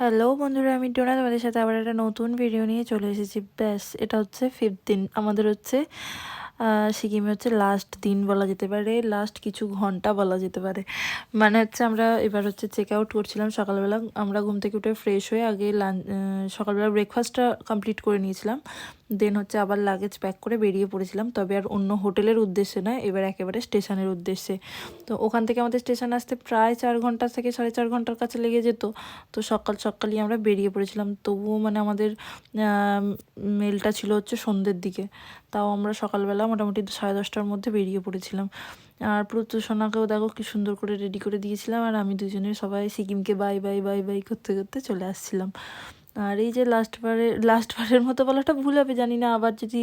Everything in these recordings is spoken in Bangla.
হ্যালো বন্ধুরা, আমি ডোনা। তোমাদের সাথে আবার একটা নতুন ভিডিও নিয়ে চলে এসেছি। ব্যাস, এটা হচ্ছে ফিফথ দিন। আমাদের হচ্ছে সিকিমে হচ্ছে লাস্ট দিন বলা যেতে পারে লাস্ট কিছু ঘণ্টা বলা যেতে পারে। মানে হচ্ছে আমরা এবার হচ্ছে চেক আউট করছিলাম সকালবেলা। আমরা ঘুম থেকে উঠে ফ্রেশ হয়ে আগে লাঞ্চ সকালবেলা ব্রেকফাস্টটা কমপ্লিট করে নিয়েছিলাম। দেন হচ্ছে আবার লাগেজ প্যাক করে বেরিয়ে পড়েছিলাম। তবে আর অন্য হোটেলের উদ্দেশ্যে নয়, এবার একেবারে স্টেশনের উদ্দেশ্যে। তো ওখান থেকে আমাদের স্টেশন আসতে প্রায় চার ঘণ্টা থেকে সাড়ে চার ঘণ্টার কাছে লেগে যেত। তো সকাল সকালই আমরা বেরিয়ে পড়েছিলাম। তবুও মানে আমাদের মেলটা ছিল হচ্ছে সন্ধ্যের দিকে। তাও আমরা সকালবেলা মোটামুটি সাড়ে দশটার মধ্যে বেরিয়ে পড়েছিলাম। আর প্রত্যুষণাকেও দেখো কি সুন্দর করে রেডি করে দিয়েছিলাম। আর আমি দুজনে সবাই সিকিমকে বাই বাই বাই বাই করতে করতে চলে আসছিলাম। আর এই যে লাস্ট বারে লাস্ট বারের মতো বলাটা ভুল হবে, জানি না। আবার যদি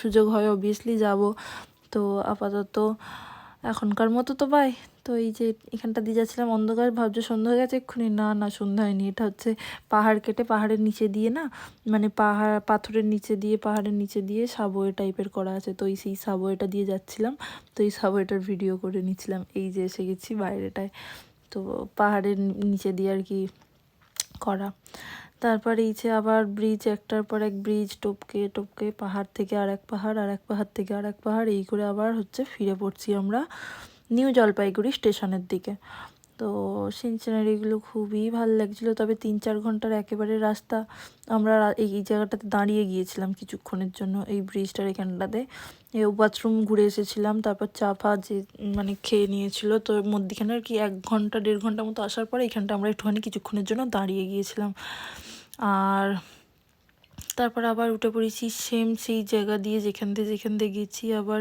সুযোগ হয় অবভিয়াসলি যাব। তো আপাতত এখনকার মতো তো বাই তো এই যে এখানটা দিয়ে যাচ্ছিলাম অন্ধকার, ভাবছ সন্ধ্যা হয়ে গেছে এক্ষুনি? না না, সন্ধ্যা হয়নি। এটা হচ্ছে পাহাড় কেটে পাহাড়ের নিচে দিয়ে না? মানে পাহাড়, পাথরের নিচে দিয়ে, পাহাড়ের নিচে দিয়ে সাবওয়ে টাইপের করা আছে। তো এই সেই সাবওয়েটা দিয়ে যাচ্ছিলাম। তো এই সাবওয়েটার ভিডিও করে নিচ্ছিলাম। এই যে এসে গেছি বাইরেটায়। তো পাহাড়ের নিচে দিয়ে আর কি করা। তারপর এই যে আবার ব্রিজ একটার পর এক ব্রিজ টপকে টপকে, পাহাড় থেকে আর এক পাহাড় আর এক পাহাড় থেকে আর এক পাহাড়, এই করে আবার হচ্ছে ফিরে পড়ছি আমরা নিউ জলপাইগুড়ি স্টেশনের দিকে। তো সিনসিনারিগুলো খুবই ভালো লাগছিল। তবে তিন চার ঘণ্টার একেবারে রাস্তা আমরা এই জায়গাটাতে দাঁড়িয়ে গিয়েছিলাম কিছুক্ষণের জন্য এই ব্রিজটার এখানটাতে। বাথরুম ঘুরে এসেছিলাম, তারপর চা ফা যে মানে খেয়ে নিয়েছিল। তো মধ্যিখানে আর কি এক ঘণ্টা, দেড় ঘণ্টা মতো আসার পরে এখানটা আমরা একটুখানি কিছুক্ষণের জন্য দাঁড়িয়ে গিয়েছিলাম। আর তারপর আবার উঠে পড়েছি সেম সেই জায়গা দিয়ে যেখান থেকে, যেখান দিয়ে গেছি। আবার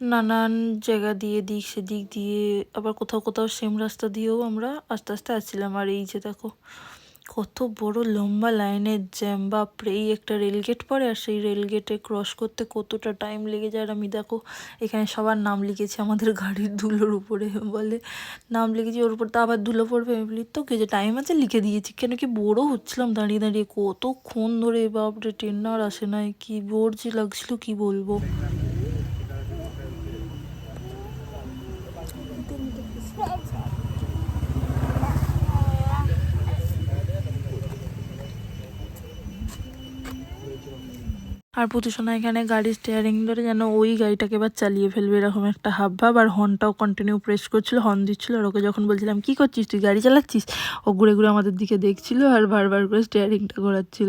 নানান জায়গা দিয়ে, দিক সেদিক দিয়ে, আবার কোথাও কোথাও সেম রাস্তা দিয়েও আমরা আস্তে আস্তে আসছিলাম। আর এই যে দেখো, কত বড় লম্বা লাইনের জ্যাম, বাপরে! এই একটা রেলগেট পড়ে আর সেই রেলগেটে ক্রস করতে কতটা টাইম লেগে যায়। আর আমি দেখো, এখানে সবার নাম লিখেছি আমাদের গাড়ির ধুলোর উপরে, বলে নাম লিখেছি ওর উপর। তো আবার ধুলো পড়বে? বলি তো যে টাইম আছে লিখে দিয়েছি। কেন কি বোরও হচ্ছিলাম দাঁড়িয়ে দাঁড়িয়ে? কতক্ষণ ধরে? বাপরে! ট্রেন আর আসে নাই। কি বোর যে লাগছিল, কি বলব? আর পুতুসোনা এখানে গাড়ির স্টিয়ারিং ধরে যেন ওই গাড়িটাকে এবার চালিয়ে ফেলবে, এরকম একটা হাব ভাব। আর হর্নটাও কন্টিনিউ প্রেস করছিল হর্ন দিচ্ছিল, আর ওকে যখন বলছিলাম, কি করছিস তুই, গাড়ি চালাচ্ছিস? ও ঘুরে ঘুরে আমাদের দিকে দেখছিল আর বারবার করে স্টিয়ারিংটা ঘোরাচ্ছিল।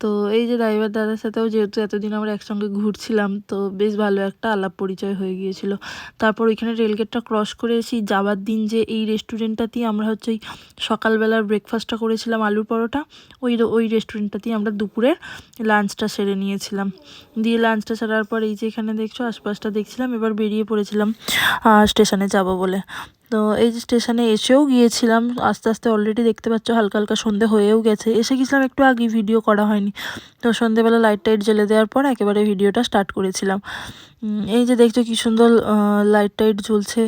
তো এই যে ড্রাইভার দাদার সাথেও যেহেতু এতদিন আমরা একসঙ্গে ঘুরছিলাম, তো বেশ ভালো একটা আলাপ পরিচয় হয়ে গিয়েছিল। তারপর ওইখানে রেলগেটটা ক্রস করে এসে যাবার দিন যে এই রেস্টুরেন্টটাতেই আমরা হচ্ছে ওই সকালবেলার ব্রেকফাস্টটা করেছিলাম আলুর পরোটা, ওই ওই রেস্টুরেন্টটাতেই আমরা দুপুরের লাঞ্চটা সেরে নিয়েছিলাম। দিয়ে লাঞ্চটা ছাড়ার পর এই যে এখানে দেখছ, আশপাশটা দেখছিলাম, এবার বেরিয়ে পড়েছিলাম স্টেশনে যাব বলে। তো এই স্টেশনে এসেও গিয়েছিলাম আস্তে আস্তে অলরেডি দেখতে পাচ্ছ হালকা হালকা সন্ধে হয়েও গেছে। এসে গেছিলাম একটু আগে ভিডিও করা হয়নি। তো সন্ধেবেলা লাইট টাইট জ্বেলে দেওয়ার পর একেবারে ভিডিওটা স্টার্ট করেছিলাম। এই যে দেখছ কি সুন্দর লাইট টাইট জ্বলছে।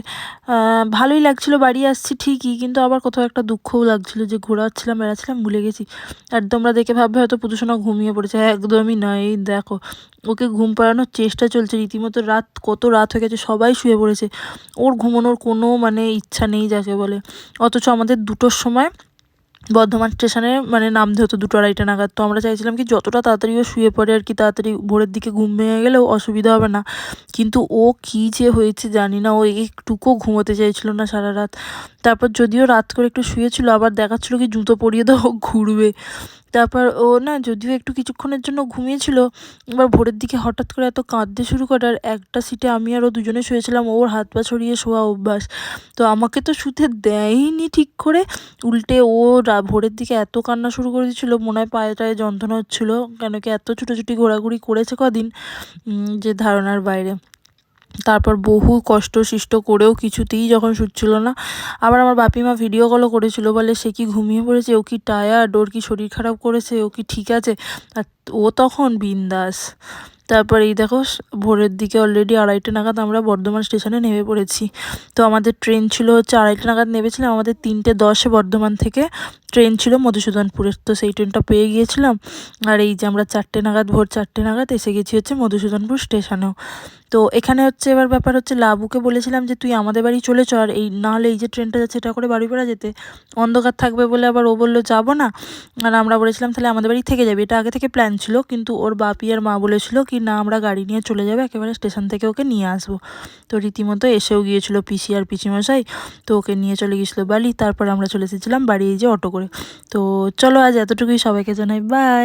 ভালোই লাগছিল বাড়ি আসছি ঠিকই কিন্তু আবার কোথাও একটা দুঃখও লাগছিল যে ঘোরাচ্ছিলাম বেড়াচ্ছিলাম ভুলে গেছি। আর তোমরা দেখে ভাববে হয়তো পুতুসোনা ঘুমিয়ে পড়েছে। হ্যাঁ, একদমই না এই দেখো। ওকে ঘুম পাড়ানোর চেষ্টা চলছে, রীতিমতো রাত, কত রাত হয়ে গেছে, সবাই শুয়ে পড়েছে। ওর ঘুমানোর কোনো মানে ইচ্ছা নেই যাকে বলে। অথচ আমাদের দুটোর সময় বর্ধমান স্টেশনে মানে নামতে হতো দুটো আড়াইটা নাগাদ। তো আমরা চাইছিলাম কি যতটা তাড়াতাড়ি ও শুয়ে পড়ে আর কি, তাড়াতাড়ি ভোরের দিকে ঘুম ভেঙে গেলেও অসুবিধা হবে না। কিন্তু ও কী যে হয়েছে জানি না, ও একটুকুও ঘুমোতে চাইছিল না সারা রাত। তারপর যদিও রাত করে একটু শুয়েছিল, আবার দেখাচ্ছিল কি জুতো পরিয়ে দাও, ঘুরবে। তারপর ও না যদিও একটু কিছুক্ষণের জন্য ঘুমিয়েছিল, এবার ভোরের দিকে হঠাৎ করে এত কাঁদতে শুরু করে আর একটা সিটে আমি আর ও দুজনে শুয়েছিলাম, ওর হাত পা ছড়িয়ে শোয়া অভ্যাস। তো আমাকে তো শুতে দেয়নি ঠিক করে, উল্টে ও ভোরের দিকে এত কান্না শুরু করে দিয়েছিল, মনে হয় পায়ে টায়ে যন্ত্রণা হচ্ছিল, কেন কি এত ছুটোছুটি ঘোরাঘুরি করেছে কদিন যে ধারণার বাইরে। তারপর বহু কষ্ট সৃষ্ট করেও কিছুতেই যখন শুচ্ছিল না, আবার আমার বাপি মা ভিডিও কলও করেছিল, বলে, সে কি ঘুমিয়ে পড়েছে? ও কি টায়ার্ড ওর কি শরীর খারাপ করেছে? ও কি ঠিক আছে? আর ও তখন বিন্দাস। তারপর এই দেখো, ভোরের দিকে অলরেডি আড়াইটা নাগাদ আমরা বর্ধমান স্টেশনে নেমে পড়েছি। তো আমাদের ট্রেন ছিল হচ্ছে আড়াইটা নাগাদ নেমেছিলাম, আমাদের তিনটে দশে বর্ধমান থেকে। ট্রেন ছিল, মধুসূদনপুরের। তো সেই ট্রেনটা পেয়ে গিয়েছিলাম। আর এই যে আমরা চারটে নাগাদ, ভোর চারটে নাগাদ এসে গেছি হচ্ছে মধুসূদনপুর স্টেশনেও তো এখানে হচ্ছে এবার ব্যাপার হচ্ছে, লাবুকে বলেছিলাম যে, তুই আমাদের বাড়ি চলে চ আর এই নাহলে এই যে ট্রেনটা যাচ্ছে, এটা করে বাড়ি বেড়া যেতে। অন্ধকার থাকবে বলে আবার ও বলল, যাব না। আর আমরা বলেছিলাম, তাহলে আমাদের বাড়ি থেকে যাবে। এটা আগে থেকে প্ল্যান ছিল, কিন্তু ওর বাপি আর মা বলেছিল কি, না, আমরা গাড়ি নিয়ে চলে যাবে, একেবারে স্টেশন থেকে ওকে নিয়ে আসব। তো রীতিমতো এসেও গিয়েছিল পিসি আর পিসিমশাই। তো ওকে নিয়ে চলে গেছিল বালি। তারপর আমরা চলে এসেছিলাম বাড়ি এই যে অটো করে। তো চলো আজ এতটুকুই। সবাইকে জানাই বাই